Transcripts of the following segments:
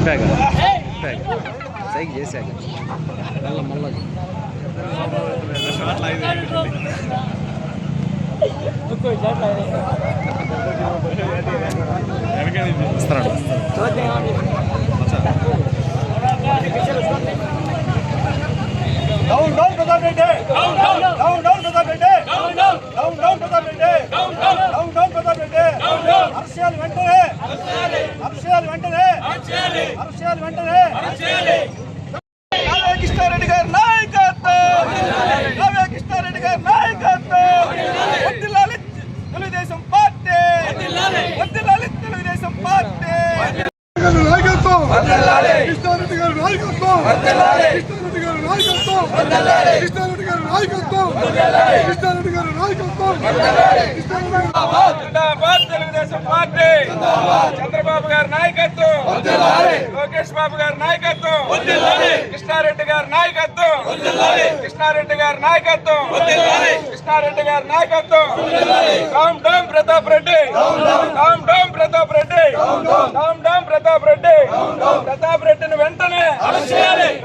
Bag bag సైకి చేశాక మళ్ళీ మళ్ళీ వస్తున్నాడు down down Pratap Reddy down down down down Pratap Reddy down down down down Pratap Reddy down down down down Pratap Reddy down down హర్షాలు వెంటనే హర్షాలు వెంటనే హర్షాలు వెంటనే. కృష్ణారెడ్డి గారి నాయకత్వం. కావ్య కృష్ణారెడ్డి గారి నాయకత్వం. వర్ధిల్లాలి తెలుగుదేశం పార్టీ. వర్ధిల్లాలి తెలుగుదేశం పార్టీ. గారి నాయకత్వం. కృష్ణారెడ్డి గారి నాయకత్వం. కృష్ణారెడ్డి గారి నాయకత్వం. కృష్ణారెడ్డి గారి నాయకత్వం. కృష్ణారెడ్డి గారి నాయకత్వం కృష్ణారెడ్డి గారి జిందాబాద్ తెలుగుదేశం పార్టీ చంద్రబాబు గారి నాయకత్వం. లోకేష్ బాబు గారి నాయకత్వం. కృష్ణారెడ్డి గారి నాయకత్వం. కృష్ణారెడ్డి గారి నాయకత్వం. కృష్ణారెడ్డి గారి నాయకత్వం. రామ్ డామ్ ప్రతాప్ రెడ్డి. రామ్ డామ్. ప్రతాప్ రెడ్డి. రామ్ డామ్. ప్రతాప్ రెడ్డి. ప్రతాప్ రెడ్డిని వెంటనే.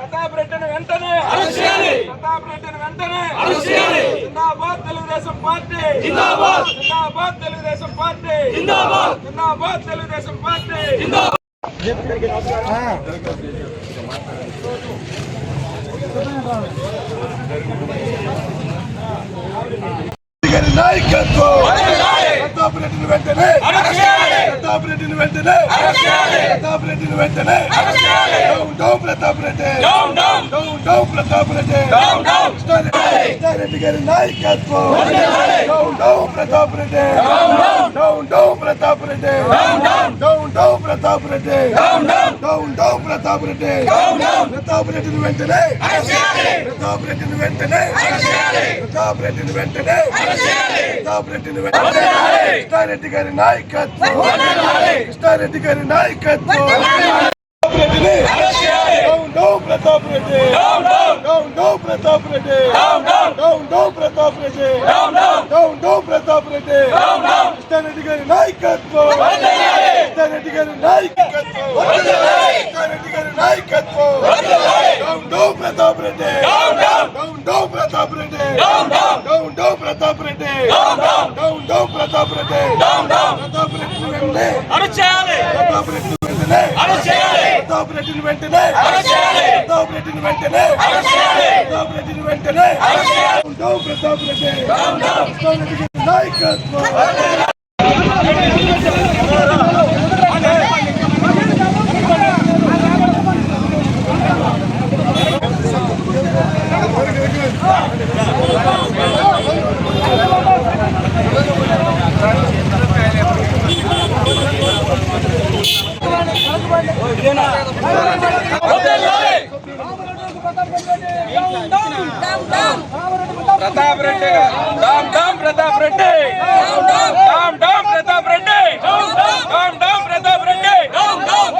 ప్రతాప్ రెడ్డిని వెంటనే. ప్రతాప్ రెడ్డిని వెంటనే. తెలుగుదేశం పార్టీ. తెలుగుదేశం జిందాబాద్! జిందాబాద్ తెలుగుదేశం పార్టీ! గారి నాయకత్వం! ప్రతాప్ రెడ్డిని వెంటనే! ప్రతాప్ రెడ్డిని వెంటనే! ప్రతాప్ రెడ్డిని వెంటనే! Down down Pratap Reddy! Down down! Pratap Reddy! Krishna Reddy గారి నాయకత్వం! Down Pratap Reddy! Down down! Pratap Reddy down down Pratap Reddy. Down down Pratap Reddy. Pratap రెడ్డిని వెంటనే. ప్రతాప్ రెడ్డిని వెంటనే. ప్రతాప్ రెడ్డిని వెంటనే. ప్రతాప్ రెడ్డిని వెంటనే. కృష్ణారెడ్డి గారి నాయకత్వం. కృష్ణారెడ్డి గారి నాయకత్వం. ప్రతాప్ రెడ్డిని down Pratap Reddy down down Pratap Reddy down down Pratap Reddy down down Pratap Reddy Krishna Reddy గారి నాయకత్వం కృష్ణారెడ్డి గారి నాయకత్వం కృష్ణారెడ్డి గారి నాయకత్వం down down Pratap Reddy down down Pratap Reddy down down Pratap Reddy down down Pratap Reddy Pratap వెంటనే ప్రతాప్ వెంటనే ప్రతాప్ రెడ్డిని వెంటనే ప్రతాప్ రెడ్డిని వెంటనే ప్రతాప్ రెడ్డిని వెంటనే డౌన్ డౌన్ ప్రతాప్ రెడ్డి కృష్ణారెడ్డి గారి నాయకత్వం. ప్రతాప్ రెడ్డి ప్రతాప్ రెడ్డి డామ్ డామ్ ప్రతాప్ రెడ్డి డామ్ డామ్ ప్రతాప్ రెడ్డి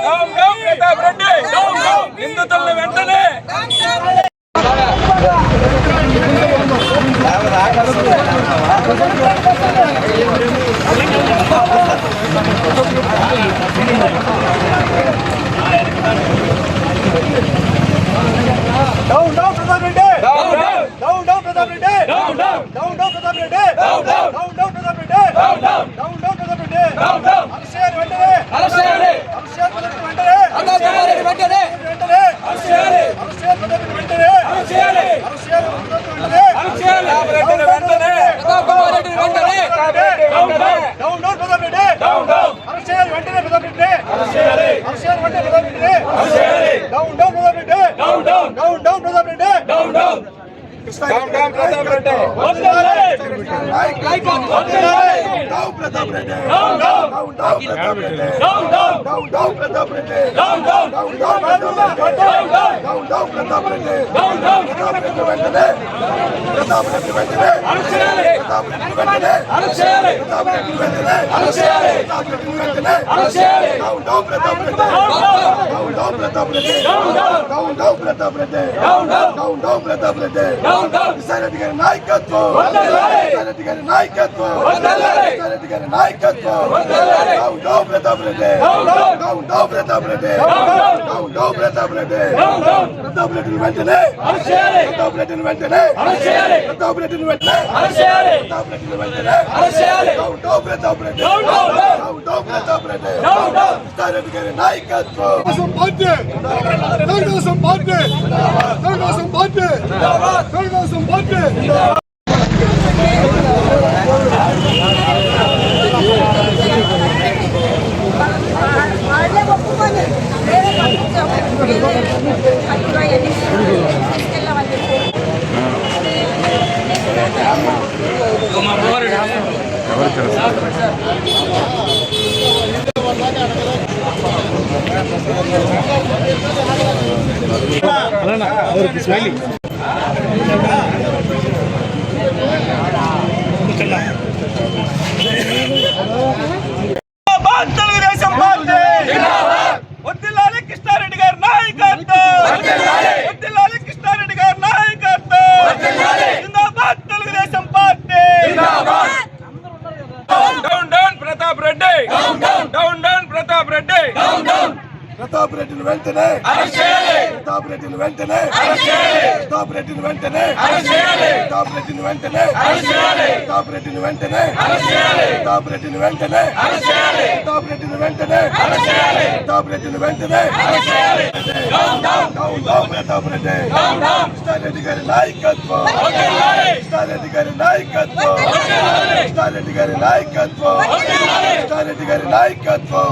డామ్ డామ్ ప్రతాప్ రెడ్డి నిందితులను వెంటనే down down Pratap Reddy down down down down Pratap Reddy down down down down Pratap Reddy down down down down Pratap Reddy down down down down Pratap Reddy down down arrest వెంటనే arrest చేయాలి arrest చేయాలి వెంటనే arrest చేయాలి వెంటనే వెంటనే arrest చేయాలి arrest చేయాలి ప్రతాప్ రెడ్డి వెంటనే అరెస్ట్ చేయాలి అరెస్ట్ చేయాలి వెంటనే అరెస్ట్ చేయాలి ప్రతాప్ రెడ్డి వెంటనే ప్రతాప్ రెడ్డి వెంటనే down down down down Pratap Reddy down down arrest చేయాలి వెంటనే ప్రతాప్ రెడ్డి అరెస్ట్ చేయాలి అరెస్ట్ చేయాలి వెంటనే ప్రతాప్ రెడ్డి అరెస్ట్ చేయాలి down down Pratap Reddy down down down down Pratap Reddy down down down down Pratap Reddy వదలాలి వదలాలి down Pratap Reddy down down down down Pratap Reddy down down down down Pratap Reddy down down down down Pratap Reddy down down down down Pratap Reddy down down Pratap Reddy వెంటనే ప్రతాప్ రెడ్డి వెంటనే arrest చేయాలి ప్రతాప్ రెడ్డి వెంటనే arrest చేయాలి ప్రతాప్ రెడ్డి వెంటనే arrest చేయాలి ప్రతాప్ రెడ్డి వెంటనే arrest చేయాలి down down Pratap Reddy down down down down Pratap Reddy down down Pratap Reddy down down Pratap Reddy Kisha Reddy గారి నాయకత్వం కిషారెడ్డి గారి నాయకత్వం కిషారెడ్డి గారి నాయకత్వం down down Pratap Reddy down down Pratap Reddy down down Pratap Reddy Pratap రెడ్డిని వెంటనే ప్రతాప్ రెడ్డిని వెంటనే ప్రతాప్ రెడ్డిని వెంటనే ప్రతాప్ రెడ్డిని వెంటనే down down Pratap Reddy down down Pratap Reddy Kishareddy గారి నాయకత్వం Telugudesam party Telugudesam party Telugudesam party Telugudesam party వాళ్ళే ఒప్పుకొని వేరే పంపించాము అక్కడ ఎన్ని తీసుకెళ్ళామని చెప్పి జిందాబాద్ తెలుగుదేశం పార్టీ. వద్దిల్లాలి కృష్ణారెడ్డి గారి నాయకత్వం. వద్దిల్లాలి కృష్ణారెడ్డి గారి నాయకత్వం. జిందాబాద్ Telugu Desam party. Down down Pratap Reddy. Down down Pratap Reddy. Pratap రెడ్డిని వెంటనే టాప్ రేటును వెంటనే టాప్ రేటును వెంటనే టాప్ రేటును వెంటనే టాప్ రేటును వెంటనే టాప్ రేటును వెంటనే టాప్ రేటును వెంటనే టాప్ రేటును వెంటనే టాప్ రేటే స్టార్ రెడ్డి గారి నాయకత్వం స్టార్ రెడ్డి గారి నాయకత్వం స్టార్ రెడ్డి గారి నాయకత్వం స్టార్ రెడ్డి గారి నాయకత్వం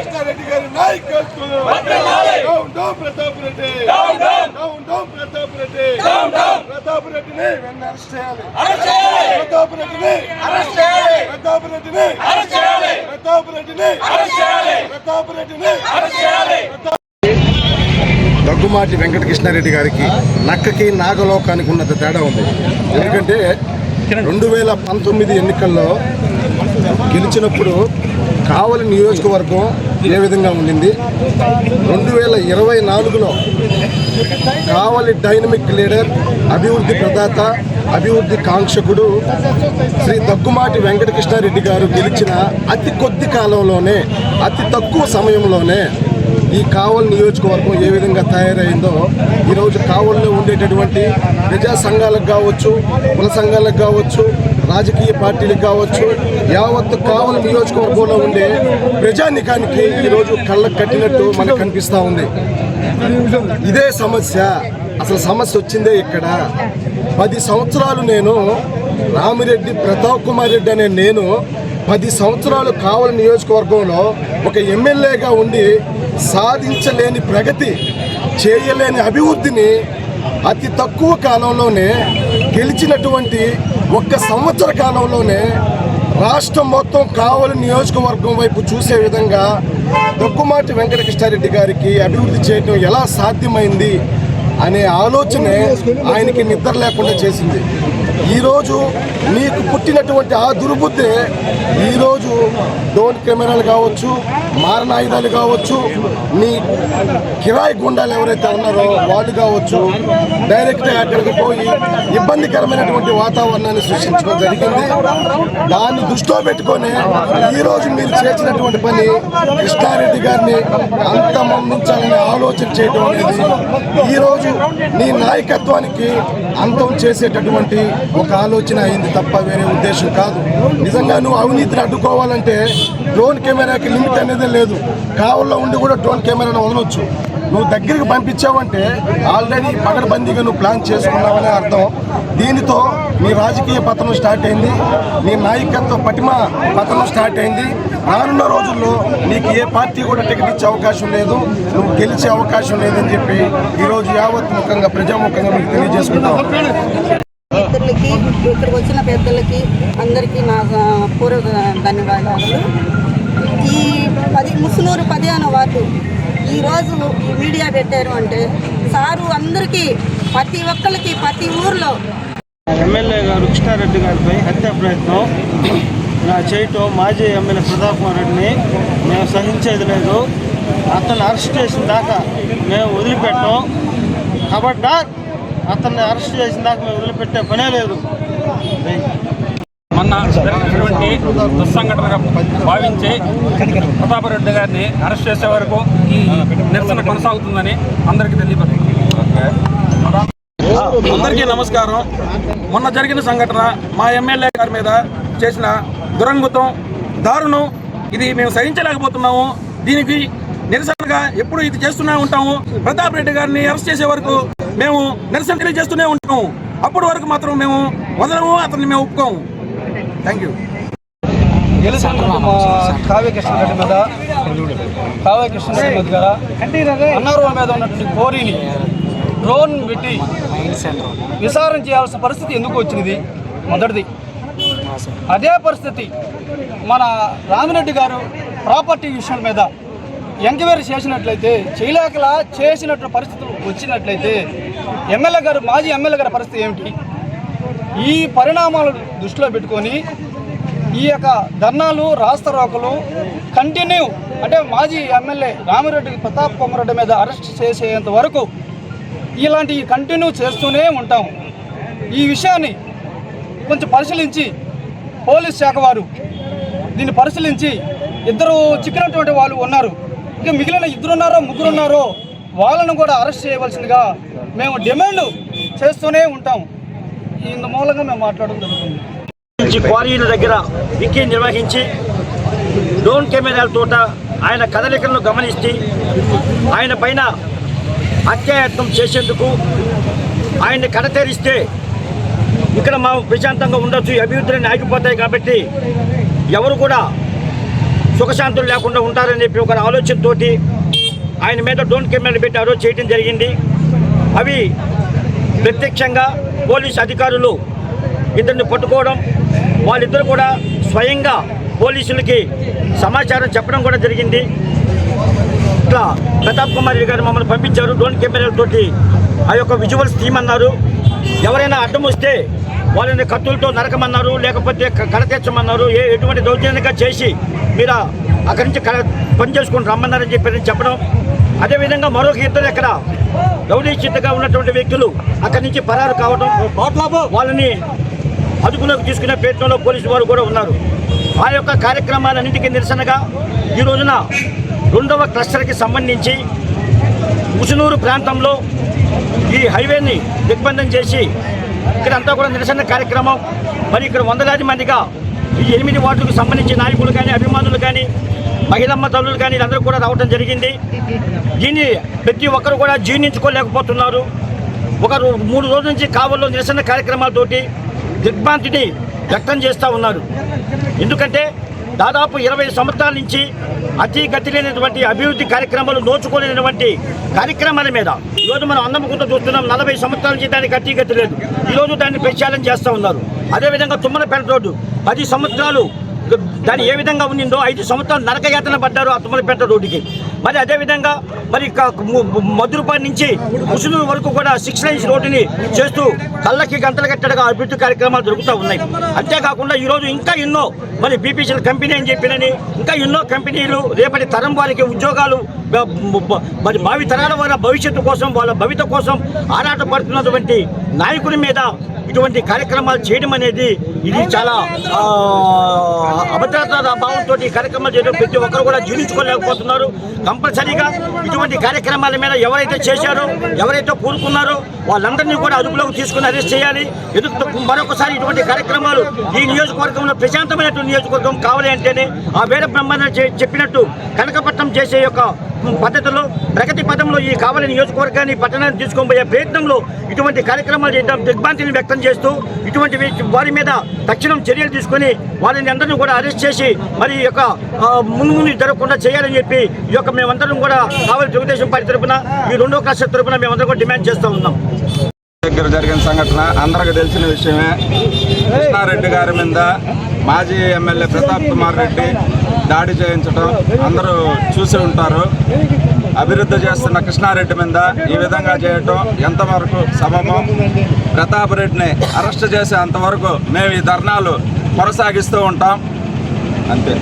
రెడ్డి గారి నాయకత్వం ప్రతాప్ రెడ్డి. ప్రతాప్ రెడ్డి. ప్రతాప్ రెడ్డిని వెన్న అరెస్ట్ చేయాలి. ప్రతాప్ రెడ్డిని ప్రతాప్ రెడ్డిని ప్రతాప్ రెడ్డిని ప్రతాప్ రెడ్డిని దగ్గుమాటి వెంకటకృష్ణారెడ్డి గారికి నక్కకి నాగలోకానికి ఉన్నంత తేడా ఉంది. ఎందుకంటే రెండు వేల పంతొమ్మిది ఎన్నికల్లో గెలిచినప్పుడు కావలి నియోజకవర్గం ఏ విధంగా ఉండింది? రెండు వేల ఇరవై నాలుగులో కావలి డైనమిక్ లీడర్ అభివృద్ధి ప్రదాత అభివృద్ధి కాంక్షకుడు శ్రీ దగ్గుమాటి వెంకటకృష్ణారెడ్డి గారు గెలిచిన అతి కొద్ది కాలంలోనే అతి తక్కువ సమయంలోనే ఈ కావల్ నియోజకవర్గం ఏ విధంగా తయారైందో ఈరోజు కావల్లో ఉండేటటువంటి ప్రజా సంఘాలకు కావచ్చు కుల సంఘాలకు కావచ్చు రాజకీయ పార్టీలకు కావచ్చు యావత్తు కావల్ నియోజకవర్గంలో ఉండే ప్రజానికానికి ఈరోజు కళ్ళకు కట్టినట్టు మనకు కనిపిస్తూ ఉంది. ఇదే సమస్య. అసలు సమస్య వచ్చిందే ఇక్కడ. పది సంవత్సరాలు నేను రామిరెడ్డి ప్రతాప్ కుమార్ రెడ్డి అనే నేను పది సంవత్సరాలు కావలి నియోజకవర్గంలో ఒక ఎమ్మెల్యేగా ఉండి సాధించలేని ప్రగతి చేయలేని అభివృద్ధిని అతి తక్కువ కాలంలోనే గెలిచినటువంటి ఒక్క సంవత్సర కాలంలోనే రాష్ట్రం మొత్తం కావలి నియోజకవర్గం వైపు చూసే విధంగా దొక్కుమాటి వెంకటకృష్ణారెడ్డి గారికి అభివృద్ధి చేయడం ఎలా సాధ్యమైంది అనే ఆలోచనే ఆయనకి నిద్ర లేకుండా చేసింది. ఈరోజు నీకు పుట్టినటువంటి ఆ దుర్బుద్ధి ఈరోజు డోన్ కెమెరాలు కావచ్చు మారణాయుధాలు కావచ్చు నీ కిరాయి గుండాలు ఎవరైతే ఉన్నారో వాళ్ళు కావచ్చు డైరెక్ట్గా అక్కడికి పోయి ఇబ్బందికరమైనటువంటి వాతావరణాన్ని సృష్టించడం జరిగింది. దాన్ని దృష్టిలో పెట్టుకొని ఈరోజు మీరు చేసినటువంటి పని కృష్ణారెడ్డి గారిని అంత మందించాలని ఆలోచన చేయడం అనేది ఈరోజు నీ నాయకత్వానికి అంతం చేసేటటువంటి ఒక ఆలోచన అయింది తప్ప వేరే ఉద్దేశం కాదు. నిజంగా నువ్వు అవినీతిని అడ్డుకోవాలంటే డ్రోన్ కెమెరాకి లిమిట్ అనేది లేదు. కావుల్లో ఉండి కూడా డ్రోన్ కెమెరాను వదలొచ్చు. నువ్వు దగ్గరికి పంపించావంటే ఆల్రెడీ పగడబందీగా నువ్వు ప్లాన్ చేసుకున్నావనే అర్థం. దీనితో నీ రాజకీయ పతనం స్టార్ట్ అయింది. నీ నాయకత్వ పటిమ పతనం స్టార్ట్ అయింది. రానున్న రోజుల్లో నీకు ఏ పార్టీ కూడా టికెట్ ఇచ్చే అవకాశం లేదు. నువ్వు గెలిచే అవకాశం లేదని చెప్పి ఈరోజు యావత్ ముఖంగా ప్రజాముఖంగా మీకు తెలియజేసుకుంటాం మిత్రులకి ఇక్కడికి వచ్చిన పెద్దలకి అందరికీ నా పూర్వ ధన్యవాదాలు. ఈ పది ముసునూరు పదిహేను వార్డు ఈరోజు ఈ మీడియా పెట్టారు అంటే సారు అందరికీ ప్రతి ఒక్కరికి ప్రతి ఊర్లో ఎమ్మెల్యే గారు కృష్ణారెడ్డి గారిపై హత్యా ప్రయత్నం. నా చేయటం మాజీ ఎమ్మెల్యే ప్రతాప్ కుమార్ రెడ్డిని మేము సహించేది లేదు. అతను అరెస్ట్ చేసిన దాకా మేము వదిలిపెట్టాం. కబడ్డార్! అతన్ని అరెస్ట్ చేసిన దాకా మేము వదిలిపెట్టే పనే లేదు. మొన్న జరిగినటువంటి దుస్సంఘటనగా భావించి ప్రతాపరెడ్డి గారిని అరెస్ట్ చేసే వరకు ఈ నిరసన కొనసాగుతుందని అందరికీ తెలియపడింది. అందరికీ నమస్కారం. మొన్న జరిగిన సంఘటన మా ఎమ్మెల్యే గారి మీద చేసిన దురంగుతం దారుణం ఇది మేము సహించలేకపోతున్నాము. దీనికి నిరసనగా ఎప్పుడు ఇది చేస్తూనే ఉంటాము. ప్రతాప్ రెడ్డి గారిని అరెస్ట్ చేసే వరకు మేము నిరసన తెలియజేస్తూనే ఉంటాము అప్పటి వరకు మాత్రం మేము వదలము అతన్ని మేము ఒప్పుకోము. థ్యాంక్ యూ మా కావ్య కృష్ణారెడ్డి మీద కావ్య కృష్ణారెడ్డి మీద గారా? అన్నారం మీద ఉన్నటువంటి కోరిని డ్రోన్ పెట్టి విచారణ చేయాల్సిన పరిస్థితి ఎందుకు వచ్చినది మొదటిది. అదే పరిస్థితి మన రామిరెడ్డి గారు ప్రాపర్టీ విషయం మీద ఎంక్వైరీ చేసినట్లయితే చేయలేకలా చేసినట్టు పరిస్థితులు వచ్చినట్లయితే ఎమ్మెల్యే గారు మాజీ ఎమ్మెల్యే గారి పరిస్థితి ఏమిటి? ఈ పరిణామాలను దృష్టిలో పెట్టుకొని ఈ యొక్క ధర్నాలు రాస్తరోకలు కంటిన్యూ అంటే మాజీ ఎమ్మెల్యే రామిరెడ్డి ప్రతాప్ కొమరెడ్డి మీద అరెస్ట్ చేసేంత వరకు ఇలాంటి కంటిన్యూ చేస్తూనే ఉంటాం. ఈ విషయాన్ని కొంచెం పరిశీలించి పోలీస్ శాఖ వారు దీన్ని పరిశీలించి ఇద్దరు చిక్కినటువంటి వాళ్ళు ఉన్నారు. ఇక మిగిలిన ఇద్దరున్నారో ముగ్గురున్నారో వాళ్ళను కూడా అరెస్ట్ చేయవలసిందిగా మేము డిమాండ్ చేస్తూనే ఉంటాం. ఇందు మూలంగా మేము మాట్లాడడం జరుగుతుంది. క్వారీల దగ్గర విక్కీ నిర్వహించి డ్రోన్ కెమెరాల తోట ఆయన కదలికలను గమనిస్తే ఆయన పైన హత్యాయత్నం చేసేందుకు ఆయన్ని కడతెరిస్తే ఇక్కడ మా ప్రశాంతంగా ఉండొచ్చు అభివృద్ధిని ఆగిపోతాయి కాబట్టి ఎవరు కూడా సుఖశాంతులు లేకుండా ఉంటారని చెప్పి ఒక ఆలోచనతోటి ఆయన మీద డ్రోన్ కెమెరాలు పెట్టి అరోజు చేయడం జరిగింది. అవి ప్రత్యక్షంగా పోలీస్ అధికారులు ఇద్దరిని పట్టుకోవడం వాళ్ళిద్దరు కూడా స్వయంగా పోలీసులకి సమాచారం చెప్పడం కూడా జరిగింది. ఇట్లా ప్రతాప్ కుమార్ రెడ్డి గారు మమ్మల్ని పంపించారు డ్రోన్ కెమెరాలతోటి ఆ యొక్క విజువల్స్ తీయమన్నారు. ఎవరైనా అడ్డం వస్తే వాళ్ళని కత్తులతో నరకమన్నారు లేకపోతే కడతెచ్చమన్నారు ఏ ఎటువంటి దౌర్జన్యంగా చేసి మీరు అక్కడి నుంచి పని చేసుకుని రమ్మన్నారని చెప్పి చెప్పడం. అదేవిధంగా మరొక ఇద్దరు ఎక్కడ రౌడీ చిత్తగా ఉన్నటువంటి వ్యక్తులు అక్కడి నుంచి పరారు కావడం వాళ్ళని అదుపులోకి తీసుకునే ప్రయత్నంలో పోలీసు వారు కూడా ఉన్నారు. ఆ యొక్క కార్యక్రమాలన్నింటికీ నిరసనగా ఈ రోజున రెండవ క్లస్టర్కి సంబంధించి ముసునూరు ప్రాంతంలో ఈ హైవేని దిగ్బంధం చేసి ఇక్కడ అంతా కూడా నిరసన కార్యక్రమం. మరి ఇక్కడ వందలాది మందిగా ఈ ఎనిమిది వార్డులకు సంబంధించిన నాయకులు కానీ అభిమానులు కానీ మహిళమ్మ తల్లులు కానీ వీళ్ళందరూ కూడా రావడం జరిగింది. దీన్ని ప్రతి ఒక్కరు కూడా జీర్ణించుకోలేకపోతున్నారు. ఒక మూడు రోజుల నుంచి కావల్లో నిరసన కార్యక్రమాలతోటి దిగ్భ్రాంతిని వ్యక్తం చేస్తూ ఉన్నారు. ఎందుకంటే దాదాపు ఇరవై సంవత్సరాల నుంచి అతి గతి లేనటువంటి అభివృద్ధి కార్యక్రమాలు నోచుకోలేనటువంటి కార్యక్రమాల మీద ఈరోజు మనం అన్నమ్మకుంటూ చూస్తున్నాం. నలభై సంవత్సరాల నుంచి దానికి అతి గతి లేదు. ఈరోజు దాన్ని ప్రక్షాళన చేస్తూ ఉన్నారు. అదేవిధంగా తుమ్మలపేట రోడ్డు పది సంవత్సరాలు దాని ఏ విధంగా ఉండిందో ఐదు సంవత్సరాలు నరకయాతన పడ్డారు ఆ తుమ్మలపేట రోడ్డుకి. మరి అదేవిధంగా మరి మధురపాటి నుంచి ముసునూరు వరకు కూడా సిక్స్ లైన్స్ రోడ్డుని చేస్తూ కళ్ళకి గంటలు కట్టడగా అభివృద్ధి కార్యక్రమాలు జరుగుతూ ఉన్నాయి. అంతేకాకుండా ఈరోజు ఇంకా ఎన్నో మరి బీపీసీల కంపెనీ అని చెప్పినని ఇంకా ఎన్నో కంపెనీలు రేపటి తరం వారికి ఉద్యోగాలు మరి భావి తరాల వల్ల భవిష్యత్తు కోసం వాళ్ళ భవిత కోసం ఆరాట పడుతున్నటువంటి నాయకుడి మీద ఇటువంటి కార్యక్రమాలు చేయడం అనేది ఇది చాలా అభద్రత అభద్రతా భావంతో ఈ కార్యక్రమాలు చేయడం ప్రతి ఒక్కరు కూడా జీర్ణించుకోలేకపోతున్నారు. కంపల్సరీగా ఇటువంటి కార్యక్రమాల మీద ఎవరైతే చేశారో ఎవరైతే కూరుకున్నారో వాళ్ళందరినీ కూడా అదుపులోకి తీసుకుని అరెస్ట్ చేయాలి. ఎందుకు మరొకసారి ఇటువంటి కార్యక్రమాలు ఈ నియోజకవర్గంలో ప్రశాంతమైనటువంటి నియోజకవర్గం కావాలి అంటేనే ఆ వేద బ్రహ్మాండ చెప్పినట్టు కనకపట్నం చేసే యొక్క పద్ధతిలో ప్రగతి పదంలో ఈ కావలి నియోజకవర్గాన్ని పట్టణాన్ని తీసుకొని పోయే ప్రయత్నంలో ఇటువంటి కార్యక్రమాలు చేయడం దిగ్భ్రాంతిని వ్యక్తం చేస్తూ ఇటువంటి వారి మీద తక్షణం చర్యలు తీసుకొని వారిని అందరినీ కూడా అరెస్ట్ చేసి మరి ఈ యొక్క ముందు ముందు జరగకుండా చేయాలని చెప్పి ఈ యొక్క మేమందరం కూడా కావలి తెలుగుదేశం పార్టీ తరపున ఈ రెండో క్లాస్ తరపున మేమందరం కూడా డిమాండ్ చేస్తూ ఉన్నాం. దగ్గర జరిగిన సంఘటన అందరికి తెలిసిన విషయమే. కృష్ణారెడ్డి గారి మీద మాజీ ఎమ్మెల్యే ప్రతాప్ కుమార్ రెడ్డి దాడి చేయించడం అందరూ చూసి ఉంటారు. అభివృద్ధి చేస్తున్న కృష్ణారెడ్డి మీద ఈ విధంగా చేయటం ఎంతవరకు సమమం? ప్రతాప్ రెడ్డిని అరెస్ట్ చేసే అంతవరకు మేము ఈ ధర్నాలు కొనసాగిస్తూ ఉంటాం. అంతే.